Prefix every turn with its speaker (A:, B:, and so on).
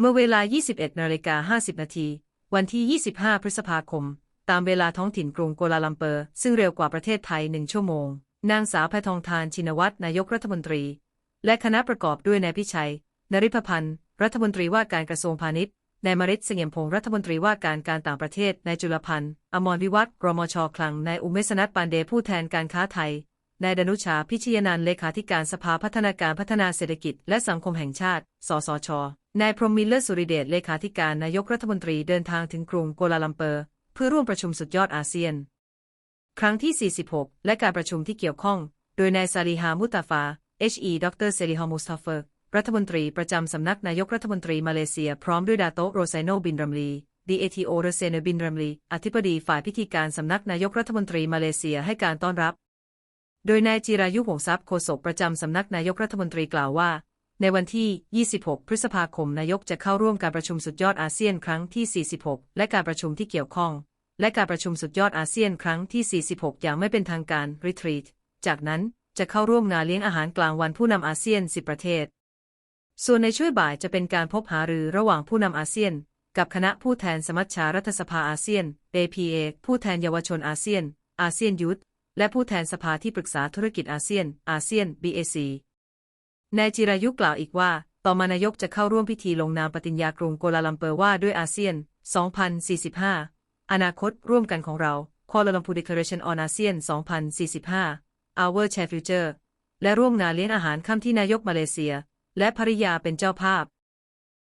A: เมื่อเวลา 21นาฬิกา50 นาที วันที่ 25 พฤษภาคม ตามเวลาท้องถิ่นกรุงกัวลาลัมเปอร์ ซึ่งเร็วกว่าประเทศไทยหนึ่งชั่วโมง นางสาวแพทองทานชินวัตรนายกรัฐมนตรี และคณะประกอบด้วยนายพิชัย นริพพันธ์ รัฐมนตรีว่าการกระทรวงพาณิชย์ นายมริศเสงี่ยมพงศ์รัฐมนตรีว่าการการต่างประเทศ นายจุลพันธ์ อมรวิวัฒรมช คลัง นายอุเมศนัทปานเดผู้แทนการค้าไทย นายดนุชาพิชยนันเลขาธิการสภาพัฒนาการพัฒนาเศรษฐกิจ และสังคมแห่งชาติ สสช นายพรหมมิลเลอร์สุริเดชเลขาธิการนายกรัฐมนตรีเดินทางถึงกรุงกัวลาลัมเปอร์ เพื่อร่วมประชุมสุดยอดอาเซียน ครั้งที่ 46 และการประชุมที่เกี่ยวข้อง โดยนายซาลีฮามุตตาฟา H.E. ดรเซริฮอมุสตาเฟอร์รัฐมนตรีประจำสำนักนายกรัฐมนตรีมาเลเซีย พร้อมด้วยดาโตโรไซโนบินรัมลี DATO เรเซเนบินรัมลีอธิบดีฝ่ายพิธีการสำนักนายกรัฐมนตรีมาเลเซียให้การต้อนรับ โดยนายจิรายุหงทรัพย์โฆษกประจำสำนักนายกรัฐมนตรีกล่าวว่า ในวันที่ 26 พฤษภาคมนายกจะเข้าร่วมการประชุมสุดยอดอาเซียนครั้งที่ 46 และการประชุมที่เกี่ยวข้อง และการประชุมสุดยอดอาเซียนครั้งที่ 46 อย่างไม่เป็นทางการ Retreat จากนั้นจะเข้าร่วมงานเลี้ยงอาหารกลางวันผู้นำอาเซียน 10 ประเทศ ส่วนในช่วงบ่ายจะเป็นการพบหารือระหว่างผู้นำอาเซียน กับคณะผู้แทนสมัชชารัฐสภาอาเซียน APA ผู้แทนเยาวชนอาเซียน อาเซียนยุทธ และผู้แทนสภาที่ปรึกษาธุรกิจอาเซียน อาเซียน BAC นายจิรายุกล่าวอีกว่า ต่อมานายกจะเข้าร่วมพิธีลงนามปฏิญญากรุงโกลาลัมเปอร์ว่าด้วยอาเซียน 2045 อนาคตร่วมกันของเรา Kuala Lumpur Declaration on ASEAN 2045 Our Shared Future และร่วมงานเลี้ยงอาหารค่ำที่นายกมาเลเซีย และภริยาเป็นเจ้าภาพ